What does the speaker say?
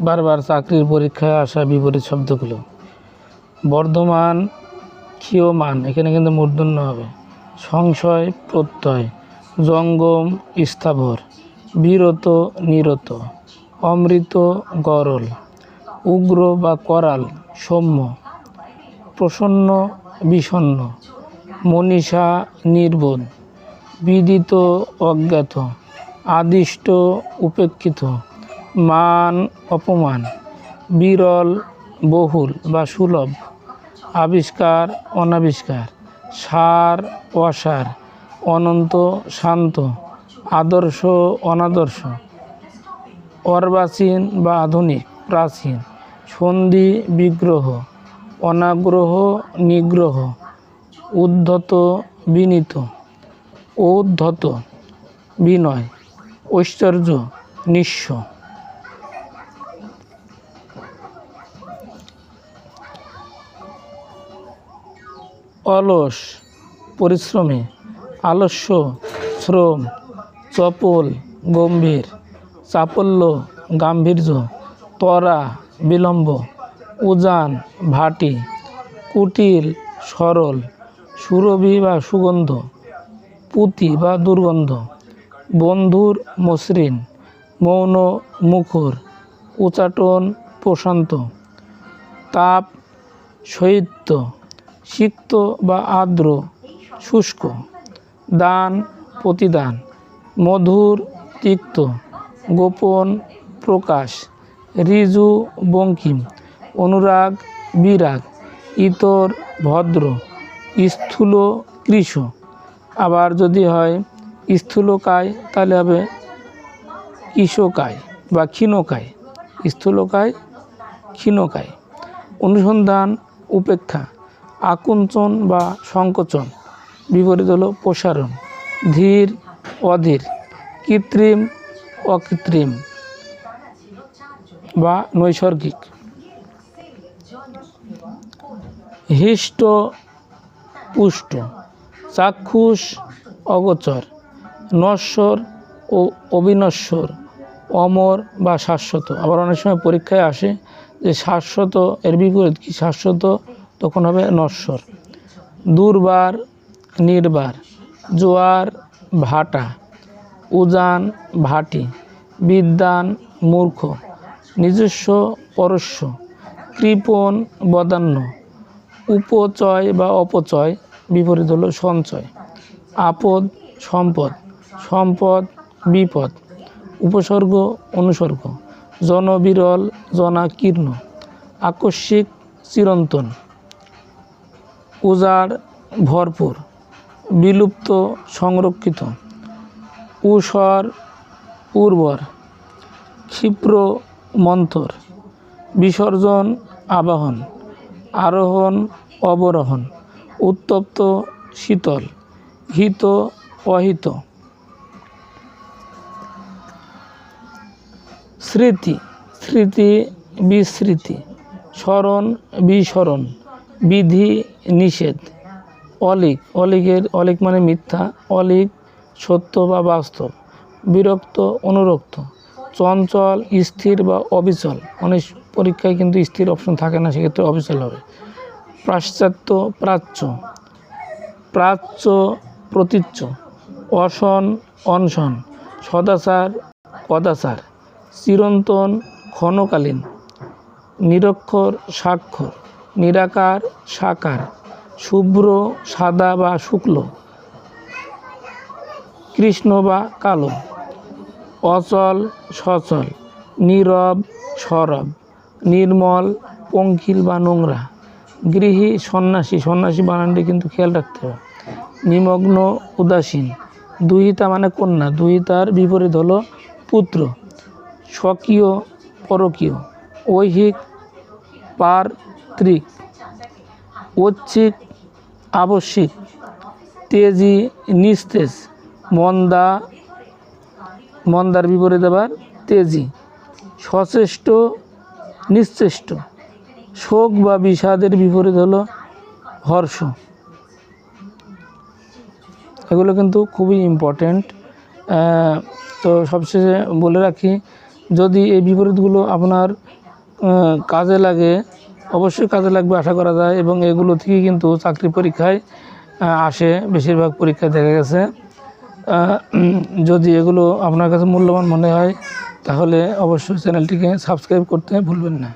বারবার চাকরির পরীক্ষায় আসা বিপরীত শব্দগুলো। বর্ধমান ক্ষীয়মান, এখানে কিন্তু মূর্ধন্য হবে। সংশয়, প্রত্যয়, জঙ্গম, স্থাবর, বিরত, নিরত, অমৃত, গরল, উগ্র বা করাল, সৌম্য, প্রসন্ন বিষণ্ণ মনীষা, নির্বোধ, বিদিত, অজ্ঞাত, আদিষ্ট, উপেক্ষিত মান, অপমান, বিরল, বহুল বা সুলভ, আবিষ্কার, অনাবিষ্কার, সার, অসার, অনন্ত, শান্ত, আদর্শ, অনাদর্শ, অর্বাচীন বা আধুনিক, প্রাচীন, সন্ধি, বিগ্রহ, অনাগ্রহ, নিগ্রহ, উদ্ধত, বিনীত, ঔদ্ধত, বিনয়, ঐশ্বর্য, নিঃস্ব। অলস, পরিশ্রমী, আলস্য, শ্রম, চপল, গম্ভীর, চাপল্য, গাম্ভীর্য, তরা, বিলম্ব, উজান, ভাটি, কুটিল, সরল, সুরভি বা সুগন্ধ, পুঁতি বা দুর্গন্ধ, বন্ধুর মসৃণ, মৌন, মুখর, উচাটন, প্রশান্ত, তাপ শৈত্য সিক্ত বা আর্দ্র, শুষ্ক, দান, প্রতিদান, মধুর, তিক্ত, গোপন, প্রকাশ ঋজু বঙ্কিম, অনুরাগ, বিরাগ, ইতর, ভদ্র, স্থূল, কৃষ। আবার যদি হয় স্থূলকায়, তাহলে হবে কিশকায় বা ক্ষীণকায়। স্থূলকায়, ক্ষীণকায়। অনুসন্ধান, উপেক্ষা। আকুঞ্চন বা সংকোচন। বিপরীত হলো প্রসারণ। ধীর, অধীর, কৃত্রিম, অকৃত্রিম বা নৈসর্গিক। হৃষ্ট, পুষ্ট, চাক্ষুষ, অগোচর, নশ্বর ও অবিনশ্বর, অমর বা শাশ্বত। আবার অনেক সময় পরীক্ষায় আসে যে শাশ্বত এর বিপরীত কি? শাশ্বত তখন হবে নশ্বর। দুর্বার, নির্বার, জোয়ার, ভাটা, উজান, ভাটি, বিদ্যান, মূর্খ, নিজস্ব, পরস্য, কৃপণ, বদান্য, উপচয় বা অপচয়, বিপরীত হলো সঞ্চয়। আপদ, সম্পদ সম্পদ, বিপদ, উপসর্গ, অনুসর্গ, জনবিরল, জনাকীর্ণ, আকস্মিক, চিরন্তন। উজাড় ভরপুর, বিলুপ্ত সংরক্ষিত উসর উর্বর, ক্ষিপ্র মন্থর, বিসর্জন আবাহন, আরোহণ অবরোহণ, উত্তপ্ত শীতল, হিত অহিত। স্মৃতি স্মৃতি বিস্মৃতি, স্মরণ বিস্মরণ, বিধি নিষেধ। অলিক, অলিকের, অলিক মানে মিথ্যা, অলিক সত্য বা বাস্তব, বিরক্ত, অনুরক্ত, চঞ্চল, স্থির বা অবিচল। অনেক পরীক্ষায় কিন্তু স্থির অপশন থাকে না, সেক্ষেত্রে অবিচল হবে। পাশ্চাত্য প্রাচ্য প্রাচ্য প্রতীচ্য, অসন, অনশন, সদাচার কদাচার চিরন্তন, ক্ষণকালীন, নিরক্ষর স্বাক্ষর নিরাকার, সাকার, শুভ্র, সাদা বা শুক্ল, কৃষ্ণ বা কালো, অচল, সচল, নীরব, সরব, নির্মল, পঙ্কিল বা নোংরা, গৃহী, সন্ন্যাসী সন্ন্যাসী বানানটি কিন্তু খেয়াল রাখতে হবে। নিমগ্ন, উদাসীন, দুহিতা মানে কন্যা, দুহিতার বিপরীত হলো পুত্র, স্বকীয়, পরকীয়, ঐহিক পার্ত্রিক ঐচ্ছিক আবশ্যিক তেজি নিস্তেজ, মন্দা, মন্দার বিপরীত আবার তেজি সচেষ্ট নিশ্চেষ্ট শোক বা বিষাদের বিপরীত হলো হর্ষ। এগুলো কিন্তু খুবই ইম্পর্ট্যান্ট তো সবশেষে বলে রাখি, যদি এই বিপরীতগুলো আপনার কাজে লাগে অবশ্যই কাজে লাগবে, আশা করা যায়। এবং এগুলো থেকে কিন্তু চাকরি পরীক্ষায় আসে। বেশিরভাগ পরীক্ষায় দেখা গেছে। যদি এগুলো আপনার কাছে মূল্যবান মনে হয়, তাহলে অবশ্যই চ্যানেলটিকে সাবস্ক্রাইব করতে ভুলবেন না।